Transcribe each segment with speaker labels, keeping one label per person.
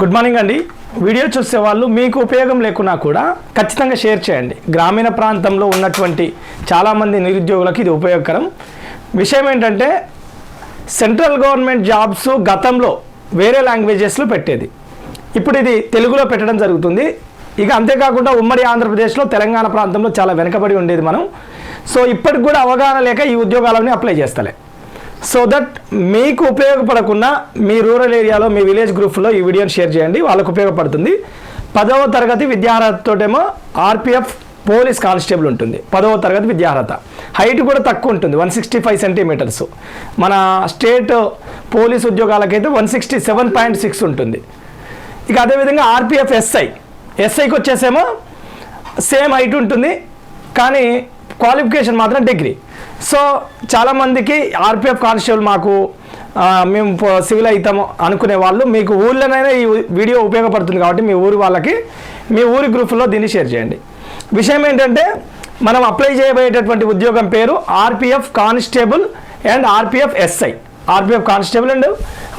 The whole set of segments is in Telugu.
Speaker 1: గుడ్ మార్నింగ్ అండి. వీడియో చూసే వాళ్ళు మీకు ఉపయోగం లేకున్నా కూడా ఖచ్చితంగా షేర్ చేయండి. గ్రామీణ ప్రాంతంలో ఉన్నటువంటి చాలామంది నిరుద్యోగులకు ఇది ఉపయోగకరం. విషయం ఏంటంటే సెంట్రల్ గవర్నమెంట్ జాబ్స్ గతంలో వేరే లాంగ్వేజెస్లో పెట్టేది. ఇప్పుడు ఇది తెలుగులో పెట్టడం జరుగుతుంది. ఇక అంతేకాకుండా ఉమ్మడి ఆంధ్రప్రదేశ్లో తెలంగాణ ప్రాంతంలో చాలా వెనుకబడి ఉండేది మనం. సో ఇప్పటికి కూడా అవగాహన లేక ఈ ఉద్యోగాలని అప్లై చేస్తలే. సో దట్ మీకు ఉపయోగపడకుండా మీ రూరల్ ఏరియాలో మీ విలేజ్ గ్రూప్లో ఈ వీడియోని షేర్ చేయండి. వాళ్ళకు ఉపయోగపడుతుంది. పదవ తరగతి విద్యార్హతతోటేమో ఆర్పిఎఫ్ పోలీస్ కానిస్టేబుల్ ఉంటుంది. పదవ తరగతి విద్యార్హత. హైట్ కూడా తక్కువ ఉంటుంది. వన్ సిక్స్టీ ఫైవ్ సెంటీమీటర్స్ మన state police ఉద్యోగాలకైతే one sixty seven point six ఉంటుంది. ఇక అదేవిధంగా ఆర్పిఎఫ్ ఎస్ఐ ఎస్ఐకి వచ్చేసేమో సేమ్ హైట్ ఉంటుంది. కానీ క్వాలిఫికేషన్ మాత్రం డిగ్రీ సో చాలామందికి ఆర్పిఎఫ్ కానిస్టేబుల్ మాకు మేము సివిల్ అవుతాము అనుకునే వాళ్ళు మీకు ఊళ్ళోనైనా ఈ వీడియో ఉపయోగపడుతుంది కాబట్టి మీ ఊరి వాళ్ళకి మీ ఊరి గ్రూపులో దీన్ని షేర్ చేయండి. విషయం ఏంటంటే మనం అప్లై చేయబోయేటటువంటి ఉద్యోగం పేరు RPF constable and RPF SI. RPF constable and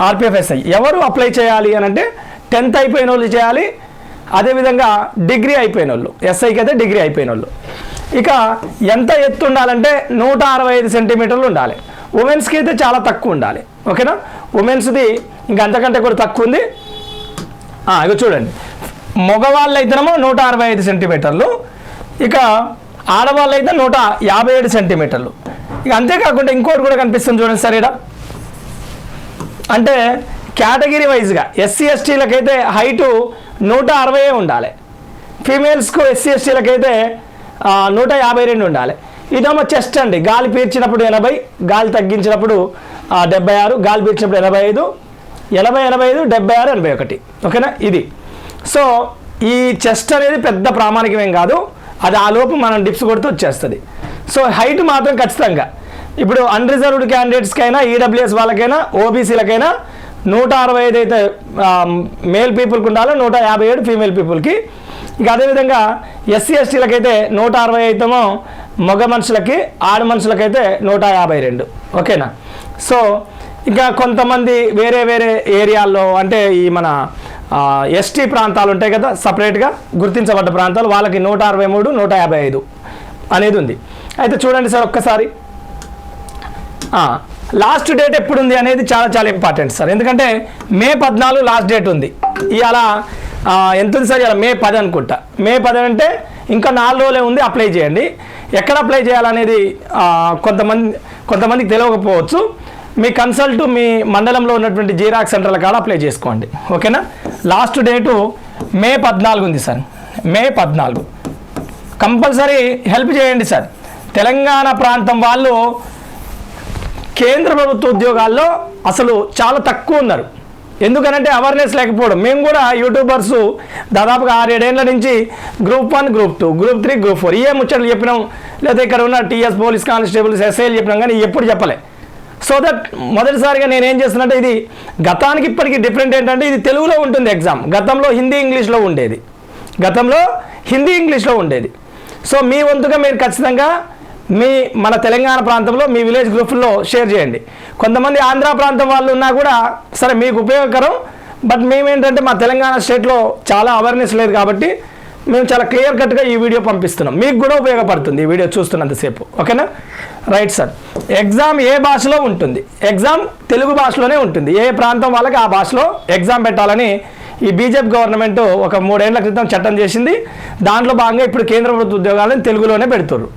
Speaker 1: RPF SI. ఎవరు అప్లై చేయాలి అని అంటే టెన్త్ అయిపోయిన వాళ్ళు చేయాలి అదేవిధంగా డిగ్రీ అయిపోయిన వాళ్ళు ఎస్ఐకి అయితే డిగ్రీ అయిపోయిన వాళ్ళు ఇక ఎంత ఎత్తు ఉండాలంటే నూట అరవై ఐదు సెంటీమీటర్లు ఉండాలి. ఉమెన్స్కి అయితే చాలా తక్కువ ఉండాలి. ఓకేనా? ఉమెన్స్ది ఇంకా అంతకంటే కూడా తక్కువ ఉంది. ఇక చూడండి. మగవాళ్ళు అయితేనేమో నూట అరవై ఐదు సెంటీమీటర్లు. ఇక ఆడవాళ్ళు అయితే నూట యాభై ఏడు సెంటీమీటర్లు. ఇక అంతేకాకుండా ఇంకోటి కూడా కనిపిస్తుంది చూడండి సరేడా అంటే కేటగిరీ వైజ్గా ఎస్సీ ఎస్టీలకైతే హైటు నూట అరవై ఉండాలి. ఫీమేల్స్కు ఎస్సీ ఎస్టీలకైతే నూట యాభై రెండు ఉండాలి. ఇదేమో చెస్ట్ అండి. గాలి పీల్చినప్పుడు ఎనభై గాలి తగ్గించినప్పుడు డెబ్బై ఆరు గాలి పీల్చినప్పుడు ఎనభై ఐదు ఎనభై ఎనభై ఐదు డెబ్బై ఆరు ఎనభై ఒకటి. ఓకేనా? ఇది. సో ఈ చెస్ట్ అనేది పెద్ద ప్రామాణికమేం కాదు. అది ఆ లోపు మనం డిప్స్ కొడితే వచ్చేస్తుంది. సో హైట్ మాత్రం ఖచ్చితంగా. ఇప్పుడు అన్రిజర్వ్డ్ క్యాండిడేట్స్కైనా ఈడబ్ల్యూఎస్ వాళ్ళకైనా ఓబీసీలకైనా నూట అరవై ఐదు అయితే మేల్ పీపుల్కి ఉండాలో? నూట యాభై ఏడు ఫీమేల్ పీపుల్కి ఇక అదేవిధంగా ఎస్సీ ఎస్టీలకైతే నూట అరవై అయితేమో మగ మనుషులకి ఆడ మనుషులకైతే నూట యాభై రెండు. ఓకేనా? సో ఇంకా కొంతమంది వేరే వేరే ఏరియాల్లో అంటే ఈ మన ఎస్టీ ప్రాంతాలు ఉంటాయి కదా సపరేట్గా గుర్తించబడ్డ ప్రాంతాలు వాళ్ళకి నూట అరవై మూడు నూట యాభై ఐదు అనేది ఉంది. అయితే చూడండి సార్ ఒక్కసారి. లాస్ట్ డేట్ ఎప్పుడు ఉంది అనేది చాలా చాలా ఇంపార్టెంట్ సార్. ఎందుకంటే మే పద్నాలుగు లాస్ట్ డేట్ ఉంది. ఇవాళ ఎంత ఉంది సార్ ఇలా మే పది అనుకుంటా. మే పది అంటే ఇంకా నాలుగు రోజులే ఉంది అప్లై చేయండి. ఎక్కడ అప్లై చేయాలనేది కొంతమంది కొంతమందికి తెలియకపోవచ్చు. మీ కన్సల్ట్ మీ మండలంలో ఉన్నటువంటి జీరాక్ సెంటర్ల కాడ అప్లై చేసుకోండి. ఓకేనా? లాస్ట్ డేటు మే పద్నాలుగు ఉంది సార్. మే పద్నాలుగు. కంపల్సరీ హెల్ప్ చేయండి సార్. తెలంగాణ ప్రాంతం వాళ్ళు కేంద్ర ప్రభుత్వ ఉద్యోగాల్లో అసలు చాలా తక్కువ ఉన్నారు. ఎందుకనంటే అవేర్నెస్ లేకపోవడం. మేము కూడా యూట్యూబర్స్ దాదాపుగా ఆరేడేళ్ళ నుంచి group one group two group three group four ఏ ముచ్చట్లు చెప్పినాం. లేదా ఇక్కడ ఉన్న టీఎస్ పోలీస్ కానిస్టేబుల్స్ ఎస్ఐలు చెప్పినాం కానీ ఎప్పుడు చెప్పలే. సో దట్ మొదటిసారిగా నేను ఏం చేస్తున్నట్టే ఇది గతానికి ఇప్పటికి డిఫరెంట్ ఏంటంటే ఇది తెలుగులో ఉంటుంది ఎగ్జామ్ గతంలో హిందీ ఇంగ్లీష్లో ఉండేది. గతంలో హిందీ ఇంగ్లీష్లో ఉండేది. సో మీ వంతుగా మీరు ఖచ్చితంగా మీ మన తెలంగాణ ప్రాంతంలో మీ విలేజ్ గ్రూప్లో షేర్ చేయండి. కొంతమంది ఆంధ్ర ప్రాంతం వాళ్ళు ఉన్నా కూడా సరే మీకు ఉపయోగకరం బట్ మేమేంటంటే మా తెలంగాణ స్టేట్లో చాలా అవేర్నెస్ లేదు కాబట్టి మేము చాలా క్లియర్ కట్గా ఈ వీడియో పంపిస్తున్నాం. మీకు కూడా ఉపయోగపడుతుంది ఈ వీడియో చూస్తున్నంతసేపు. ఓకేనా? Right sir. ఎగ్జామ్ ఏ భాషలో ఉంటుంది? ఎగ్జామ్ తెలుగు భాషలోనే ఉంటుంది. ఏ ప్రాంతం వాళ్ళకి ఆ భాషలో ఎగ్జామ్ పెట్టాలని ఈ బీజేపీ గవర్నమెంట్ ఒక మూడేళ్ళ క్రితం చట్టం చేసింది. దాంట్లో భాగంగా ఇప్పుడు కేంద్ర ప్రభుత్వ ఉద్యోగాలను తెలుగులోనే పెడుతున్నారు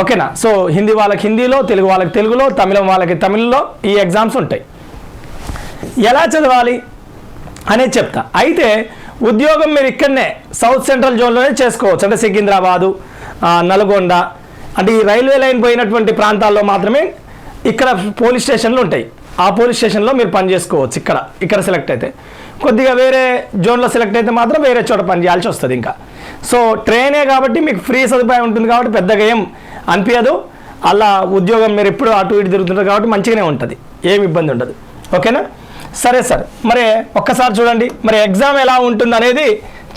Speaker 1: ఓకేనా? సో హిందీ వాళ్ళకి హిందీలో తెలుగు వాళ్ళకి తెలుగులో తమిళం వాళ్ళకి తమిళ్ళో ఈ ఎగ్జామ్స్ ఉంటాయి. ఎలా చదవాలి అనేది చెప్తా. అయితే ఉద్యోగం మీరు ఇక్కడనే సౌత్ సెంట్రల్ జోన్లోనే చేసుకోవచ్చు. అంటే సికింద్రాబాదు నల్గొండ అంటే ఈ రైల్వే లైన్ పోయినటువంటి ప్రాంతాల్లో మాత్రమే ఇక్కడ పోలీస్ స్టేషన్లు ఉంటాయి. ఆ పోలీస్ స్టేషన్లో మీరు పని చేసుకోవచ్చు ఇక్కడ. ఇక్కడ సెలెక్ట్ అయితే. కొద్దిగా వేరే జోన్లో సెలెక్ట్ అయితే మాత్రం వేరే చోట పని చేయాల్సి వస్తుంది ఇంకా. సో ట్రైనే కాబట్టి మీకు ఫ్రీ సదుపాయం ఉంటుంది కాబట్టి పెద్దగా ఏం అనిపించదు. అలా ఉద్యోగం మీరు ఎప్పుడు అటు ఇటు తిరుగుతుంటారు కాబట్టి మంచిగానే ఉంటుంది. ఏమి ఇబ్బంది ఉండదు. ఓకేనా? సరే సార్. మరి ఒక్కసారి చూడండి. మరి ఎగ్జామ్ ఎలా ఉంటుంది అనేది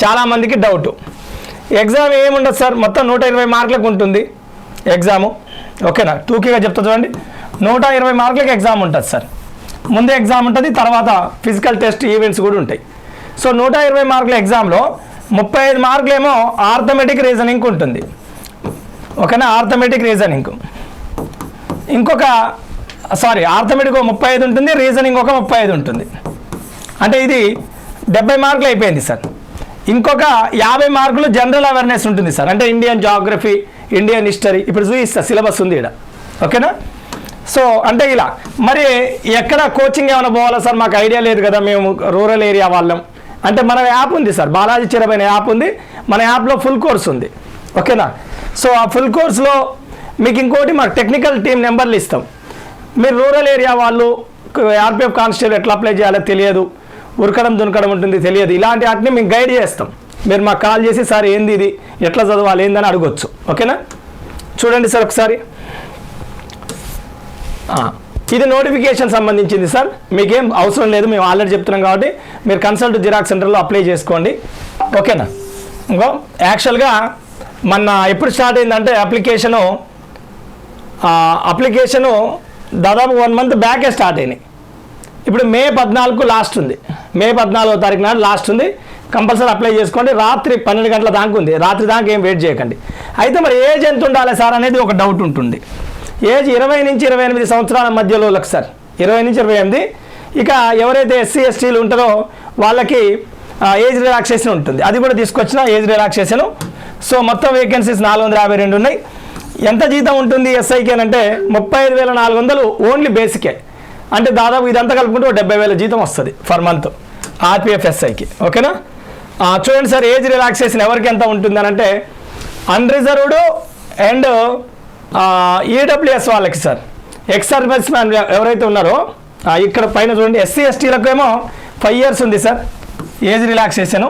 Speaker 1: చాలామందికి డౌట్ ఎగ్జామ్ ఏముండదు సార్? మొత్తం నూట ఇరవై మార్కులకు ఉంటుంది ఎగ్జాము. ఓకేనా? టూకీగా చెప్తా చూడండి. నూట ఇరవై మార్కులకు ఎగ్జామ్ ఉంటుంది సార్. ముందే ఎగ్జామ్ ఉంటుంది తర్వాత ఫిజికల్ టెస్ట్ ఈవెంట్స్ కూడా ఉంటాయి. సో నూట ఇరవై మార్కుల ఎగ్జామ్లో ముప్పై ఐదు మార్కులేమో ఆర్థమెటిక్ రీజనింగ్ ఉంటుంది. ఓకేనా ఆర్థమెటిక్ రీజనింగ్ ఇంకొక సారీ ఆర్థమెటిక్ ఒక ముప్పై ఐదు ఉంటుంది రీజనింగ్ ఒక ముప్పై ఐదు ఉంటుంది. అంటే ఇది డెబ్బై మార్కులు అయిపోయింది సార్. ఇంకొక యాభై మార్కులు జనరల్ అవేర్నెస్ ఉంటుంది సార్. అంటే ఇండియన్ జాగ్రఫీ ఇండియన్ హిస్టరీ ఇప్పుడు చూపిస్తా సిలబస్ ఉంది ఇక్కడ ఓకేనా సో అంటే ఇలా మరి ఎక్కడ కోచింగ్ ఏమైనా పోవాలా సార్? మాకు ఐడియా లేదు కదా మేము రూరల్ ఏరియా వాళ్ళం. అంటే మన యాప్ ఉంది సార్ బాలాజీ చిరమైన యాప్ ఉంది. మన యాప్లో ఫుల్ కోర్స్ ఉంది. ఓకేనా సో ఆ ఫుల్ కోర్స్లో మీకు ఇంకోటి మాకు టెక్నికల్ టీం నెంబర్లు ఇస్తాం. మీరు రూరల్ ఏరియా వాళ్ళు ఆర్పిఎఫ్ కానిస్టేబుల్ ఎట్లా అప్లై చేయాలో తెలియదు. ఉరకడం దునకడం ఉంటుంది తెలియదు. ఇలాంటి వాటిని మేము గైడ్ చేస్తాం. మీరు మాకు కాల్ చేసి సార్ ఏంది ఇది? ఎట్లా చదవాలి? ఏందని అడగొచ్చు. ఓకేనా? చూడండి సార్ ఒకసారి. ఇది నోటిఫికేషన్ సంబంధించింది సార్. మీకేం అవసరం లేదు మేము ఆల్రెడీ చెప్తున్నాం కాబట్టి మీరు కన్సల్ట్ జిరాక్స్ సెంటర్లో అప్లై చేసుకోండి. ఓకేనా? ఇంకో యాక్చువల్గా మొన్న ఎప్పుడు స్టార్ట్ అయిందంటే అప్లికేషను అప్లికేషను దాదాపు వన్ మంత్ బ్యాకే స్టార్ట్ అయినాయి. ఇప్పుడు మే పద్నాలుగు లాస్ట్ ఉంది. మే పద్నాలుగో తారీఖు నాడు లాస్ట్ ఉంది. కంపల్సరీ అప్లై చేసుకోండి. రాత్రి పన్నెండు గంటల దాకా ఉంది. రాత్రి దాకా ఏం వెయిట్ చేయకండి. అయితే మరి ఏజ్ ఎంత ఉండాలి సార్ అనేది ఒక డౌట్ ఉంటుంది. ఏజ్ ఇరవై నుంచి ఇరవై ఎనిమిది సంవత్సరాల మధ్యలో వాళ్ళకి సార్. ఇరవై నుంచి ఇరవై ఎనిమిది. ఇక ఎవరైతే ఎస్సీ ఎస్టీలు ఉంటారో వాళ్ళకి ఏజ్ రిలాక్సేషన్ ఉంటుంది. అది కూడా తీసుకొచ్చిన ఏజ్ రిలాక్సేషన్ సో మొత్తం వేకెన్సీస్ నాలుగు వందల యాభై రెండు ఉన్నాయి. ఎంత జీతం ఉంటుంది ఎస్ఐకి అని అంటే ముప్పై ఐదు వేల నాలుగు వందలు ఓన్లీ బేసికే అంటే దాదాపు ఇదంతా కలుపుకుంటే ఒక డెబ్బై వేల జీతం వస్తుంది ఫర్ మంత్ ఆర్పిఎఫ్ ఎస్ఐకి ఓకేనా? చూడండి సార్ ఏజ్ రిలాక్సేషన్ ఎవరికి ఎంత ఉంటుంది అని అంటే అన్రిజర్వ్డ్ అండ్ ఈడబ్ల్యూఎస్ వాళ్ళకి సార్. ఎక్స్ సర్వీస్ మ్యాన్ ఎవరైతే ఉన్నారో ఇక్కడ పైన చూడండి ఎస్సీ ఎస్టీలకు ఏమో ఫైవ్ ఇయర్స్ ఉంది sir age relaxation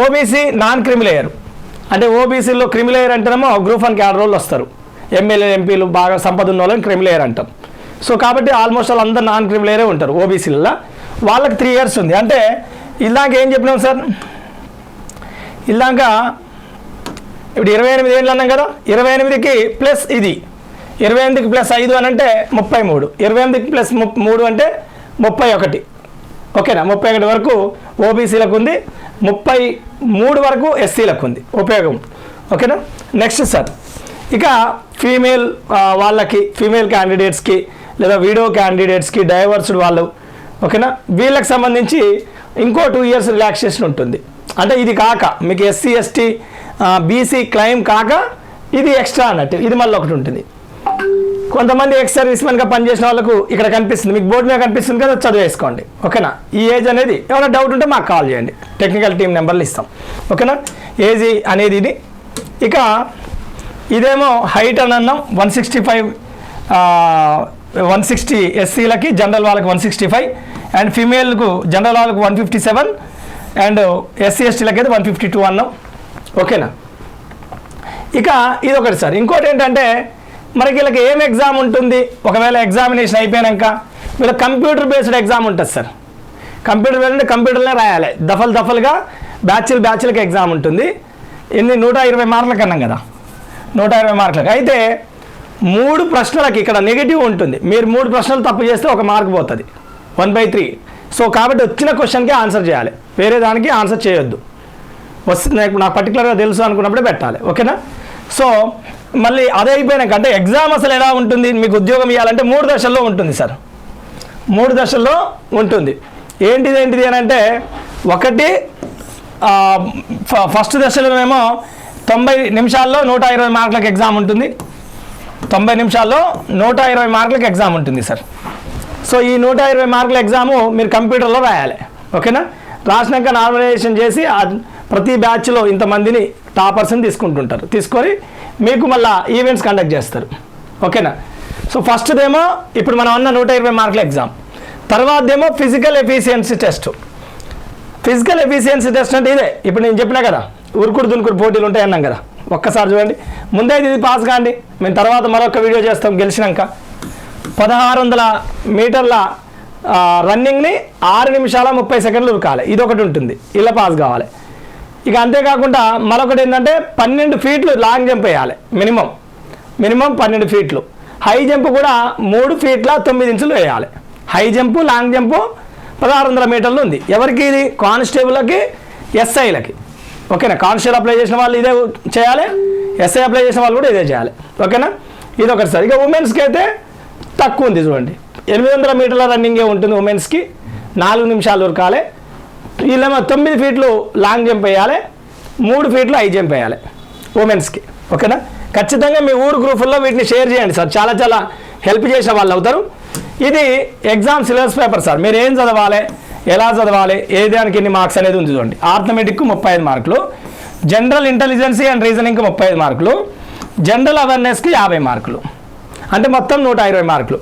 Speaker 1: OBC non creamy layer అంటే ఓబీసీలో క్రిమిలేయర్ అంటేనేమో గ్రూప్ వన్ క్యాడర్ వస్తారు. ఎమ్మెల్యే ఎంపీలు బాగా సంపద ఉన్న వాళ్ళని క్రిమిలేయర్ అంటాం. సో కాబట్టి ఆల్మోస్ట్ వాళ్ళు అందరు నాన్ క్రిమిలేయరే ఉంటారు ఓబీసీలలో వాళ్ళకి త్రీ ఇయర్స్ ఉంది. అంటే ఇందాక ఏం చెప్పినాం సార్? ఇందాక ఇప్పుడు ఇరవై ఎనిమిది ఏళ్ళు అన్నాం కదా? ఇరవై ఎనిమిదికి ప్లస్ ఇది. ఇరవై ఎనిమిదికి ప్లస్ ఐదు అని అంటే ముప్పై మూడు. ఇరవై ఎనిమిదికి ప్లస్ ము- మూడు అంటే ముప్పై ఒకటి. ఓకేనా? ముప్పై ఒకటి వరకు ఓబీసీలకు ఉంది. ముప్పై మూడు వరకు ఎస్సీలకు ఉంది. ఉపయోగం. ఓకేనా? Next sir. ఇక ఫీమేల్ వాళ్ళకి ఫీమేల్ క్యాండిడేట్స్కి లేదా వీడో క్యాండిడేట్స్కి డైవర్స్డ్ వాళ్ళు ఓకేనా? వీళ్ళకి సంబంధించి ఇంకో టూ ఇయర్స్ రిలాక్సేషన్ ఉంటుంది. అంటే ఇది కాక మీకు ఎస్సీ ఎస్టీ బీసీ క్లెయిమ్ కాక ఇది ఎక్స్ట్రా అన్నట్టు ఇది మళ్ళీ ఒకటి ఉంటుంది. కొంతమంది ఎక్స్ సర్వీస్గా పనిచేసిన వాళ్ళకు ఇక్కడ కనిపిస్తుంది మీకు బోర్డు మీద కనిపిస్తుంది కదా చదివేసుకోండి. ఓకేనా? ఈ ఏజ్ అనేది ఏమైనా డౌట్ ఉంటే మాకు కాల్ చేయండి. టెక్నికల్ టీం నెంబర్లు ఇస్తాం. ఓకేనా ఏజీ అనేది ఇది. ఇక ఇదేమో హైట్ అని అన్నాం one sixty five one sixty ఎస్సీలకి జనరల్ వాళ్ళకి వన్ సిక్స్టీ ఫైవ్ అండ్ ఫీమేల్కు జనరల్ వాళ్ళకి one fifty seven and SC ఎస్టీలకి అయితే వన్ ఫిఫ్టీ టూ అన్నాం ఓకేనా ఇక ఇది ఒకటి సార్. ఇంకోటి ఏంటంటే మనకి వీళ్ళకి ఏం ఎగ్జామ్ ఉంటుంది? ఒకవేళ ఎగ్జామినేషన్ అయిపోయాక వీళ్ళ కంప్యూటర్ బేస్డ్ ఎగ్జామ్ ఉంటుంది సార్. కంప్యూటర్ బేస్డ్ కంప్యూటర్లో రాయాలి. దఫలు దఫలుగా బ్యాచ్లు బ్యాచ్లకి ఎగ్జామ్ ఉంటుంది. ఎన్ని నూట ఇరవై మార్కులకు అన్నాం కదా. నూట ఇరవై మార్కులకు. అయితే మూడు ప్రశ్నలకు ఇక్కడ నెగిటివ్ ఉంటుంది. మీరు మూడు ప్రశ్నలు తప్పు చేస్తే ఒక మార్క్ పోతుంది. One by three. సో కాబట్టి వచ్చిన క్వశ్చన్కి ఆన్సర్ చేయాలి. వేరే దానికి ఆన్సర్ చేయొద్దు. వస్తుంది నాకు పర్టికులర్గా తెలుసు అనుకున్నప్పుడే పెట్టాలి. ఓకేనా? సో మళ్ళీ అదే అయిపోయినాక అంటే ఎగ్జామ్ అసలు ఎలా ఉంటుంది? మీకు ఉద్యోగం ఇవ్వాలంటే మూడు దశల్లో ఉంటుంది సార్. మూడు దశల్లో ఉంటుంది. ఏంటిది ఏంటిది అని అంటే ఒకటి ఫ- ఫస్ట్ దశలోనేమో తొంభై నిమిషాల్లో నూట ఇరవై మార్కులకు ఎగ్జామ్ ఉంటుంది. తొంభై నిమిషాల్లో నూట ఇరవై మార్కులకు ఎగ్జామ్ ఉంటుంది సార్. సో ఈ నూట ఇరవై మార్కుల ఎగ్జాము మీరు కంప్యూటర్లో రాయాలి. ఓకేనా? రాసినాక నార్మలైజేషన్ చేసి ప్రతి బ్యాచ్లో ఇంతమందిని టాపర్స్ని తీసుకుంటుంటారు. తీసుకొని మీకు మళ్ళీ ఈవెంట్స్ కండక్ట్ చేస్తారు. ఓకేనా? సో ఫస్ట్దేమో ఇప్పుడు మనం అన్న నూట ఇరవై మార్కుల exam తర్వాతదేమో physical efficiency test physical efficiency test అంటే ఇదే. ఇప్పుడు నేను చెప్పినా కదా ఉరుకుడు దునుకుడు పోటీలు ఉంటాయి అన్నాం కదా. ఒక్కసారి చూడండి. ముందే ఇది పాస్ కాండి. మేము తర్వాత మరొక వీడియో చేస్తాం గెలిచినాక. పదహారు వందల మీటర్ల రన్నింగ్ని ఆరు నిమిషాల ముప్పై సెకండ్లు ఉరకాలి. ఇది ఒకటి ఉంటుంది. ఇలా పాస్ కావాలి. ఇక అంతేకాకుండా మరొకటి ఏంటంటే పన్నెండు ఫీట్లు లాంగ్ జంప్ వేయాలి. మినిమం మినిమం పన్నెండు ఫీట్లు హై జంప్ కూడా మూడు ఫీట్ల తొమ్మిది ఇంచులు వేయాలి. హై జంపు లాంగ్ జంపు పదహారు వందల మీటర్లు ఉంది. ఎవరికి ఇది? కానిస్టేబుల్కి ఎస్ఐలకి. ఓకేనా? కానిస్టేబుల్ అప్లై చేసిన వాళ్ళు ఇదే చేయాలి. ఎస్ఐ అప్లై చేసిన వాళ్ళు కూడా ఇదే చేయాలి. ఓకేనా? ఇది ఒకటి సార్. ఇక ఉమెన్స్కి అయితే తక్కువ ఉంది చూడండి. ఎనిమిది వందల మీటర్ల రన్నింగే ఉంటుంది ఉమెన్స్కి. నాలుగు నిమిషాలు ఉరకాలి. వీళ్ళేమో తొమ్మిది ఫీట్లు లాంగ్ జంప్ వేయాలి. మూడు ఫీట్లు హై జంప్ వేయాలి ఉమెన్స్కి. ఓకేనా? ఖచ్చితంగా మీ ఊరు గ్రూపుల్లో వీటిని షేర్ చేయండి సార్. చాలా చాలా హెల్ప్ చేసే వాళ్ళు అవుతారు. ఇది ఎగ్జామ్ సిలబస్ పేపర్ సార్ మీరు ఏం చదవాలి? ఎలా చదవాలి? ఏ దానికి ఎన్ని మార్క్స్ అనేది ఉంది చూడండి. ఆర్థమెటిక్ ముప్పై ఐదు మార్కులు. జనరల్ ఇంటెలిజెన్సీ అండ్ రీజనింగ్కి ముప్పై ఐదు మార్కులు. జనరల్ అవేర్నెస్కి యాభై మార్కులు. అంటే మొత్తం నూట ఇరవై మార్కులు.